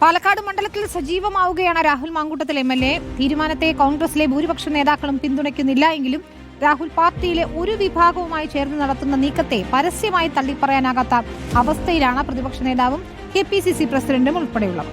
പാലക്കാട് മണ്ഡലത്തിൽ സജീവമാവുകയാണ് Rahul Mamkootathil M L A. തീരുമാനത്തെ കോൺഗ്രസിലെ ഭൂരിപക്ഷ നേതാക്കളും പിന്തുണയ്ക്കുന്നില്ല എങ്കിലും രാഹുൽ പാർട്ടിയിലെ ഒരു വിഭാഗവുമായി ചേർന്ന് നടത്തുന്ന നീക്കത്തെ പരസ്യമായി തള്ളിപ്പറയാനാകാത്ത അവസ്ഥയിലാണ് പ്രതിപക്ഷ നേതാവും കെ പി സി സി പ്രസിഡന്റും ഉൾപ്പെടെയുള്ളവർ.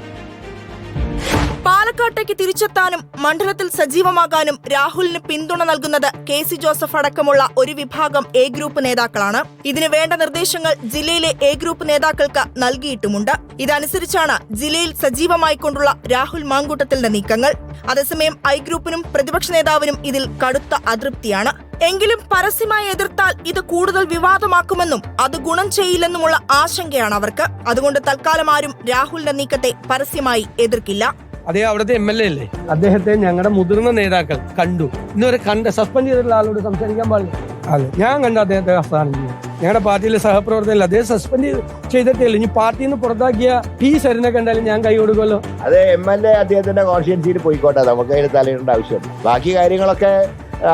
പാലക്കാട്ടേക്ക് തിരിച്ചെത്താനും മണ്ഡലത്തിൽ സജീവമാകാനും രാഹുലിന് പിന്തുണ നൽകുന്നത് കെ സി ജോസഫ് അടക്കമുള്ള ഒരു വിഭാഗം എ ഗ്രൂപ്പ് നേതാക്കളാണ്. ഇതിന് വേണ്ട നിർദ്ദേശങ്ങൾ ജില്ലയിലെ എ ഗ്രൂപ്പ് നേതാക്കൾക്ക് നൽകിയിട്ടുമുണ്ട്. ഇതനുസരിച്ചാണ് ജില്ലയിൽ സജീവമായിക്കൊണ്ടുള്ള രാഹുൽ മാങ്കൂട്ടത്തിന്റെ നീക്കങ്ങൾ. അതേസമയം ഐ ഗ്രൂപ്പിനും പ്രതിപക്ഷ നേതാവിനും ഇതിൽ കടുത്ത അതൃപ്തിയാണ്. എങ്കിലും പരസ്യമായി എതിർത്താൽ ഇത് കൂടുതൽ വിവാദമാക്കുമെന്നും അത് ഗുണം ചെയ്യില്ലെന്നുമുള്ള ആശങ്കയാണ് അവർക്ക്. അതുകൊണ്ട് തൽക്കാലം ആരും രാഹുലിന്റെ നീക്കത്തെ പരസ്യമായി എതിർക്കില്ല. അദ്ദേഹം അവിടുത്തെ എം എൽ എ അല്ലേ? അദ്ദേഹത്തെ ഞങ്ങളുടെ മുതിർന്ന നേതാക്കൾ കണ്ടു. ഇന്നുവരെ കണ്ട് സസ്പെൻഡ് ചെയ്തിട്ടുള്ള ആളോട് സംസാരിക്കാൻ പാടില്ല. അതെ ഞാൻ കണ്ട അദ്ദേഹത്തെ സ്ഥാനം ഞങ്ങളുടെ പാർട്ടിയിലെ സഹപ്രവർത്തകർ അദ്ദേഹം സസ്പെൻഡ് ചെയ്തിട്ടില്ല ഇനി പാർട്ടിയിൽ നിന്ന് പുറത്താക്കിയ ടി സരിനെ കണ്ടാലും ഞാൻ കൈ കൊടുക്കുമല്ലോ. അത് എം എൽ എ അദ്ദേഹത്തിന്റെ കോൺസ്റ്റിറ്റ്യൻസിയിൽ പോയിക്കോട്ടെ. നമുക്ക് അതിന് തലയിടേണ്ട ആവശ്യമുണ്ട് ബാക്കി കാര്യങ്ങളൊക്കെ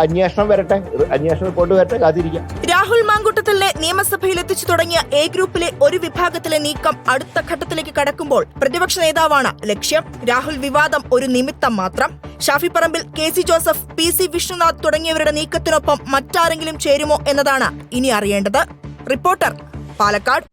അന്വേഷണം വരട്ടെ. അന്വേഷണ റിപ്പോർട്ട് വരട്ടെ. കാത്തിരിക്കാം. രാഹുൽ മാങ്കൂട്ടത്തിലെ നിയമസഭയിൽ എത്തിച്ചു തുടങ്ങിയ എ ഗ്രൂപ്പിലെ ഒരു വിഭാഗത്തിലെ നീക്കം അടുത്ത ഘട്ടത്തിലേക്ക് കടക്കുമ്പോൾ പ്രതിപക്ഷ നേതാവാണ് ലക്ഷ്യം. രാഹുൽ വിവാദം ഒരു നിമിത്തം മാത്രം. Shafi Parambil K C Joseph P C Vishnunath തുടങ്ങിയവരുടെ നീക്കത്തിനൊപ്പം മറ്റാരെങ്കിലും ചേരുമോ എന്നതാണ് ഇനി അറിയേണ്ടത്. റിപ്പോർട്ടർ പാലക്കാട്.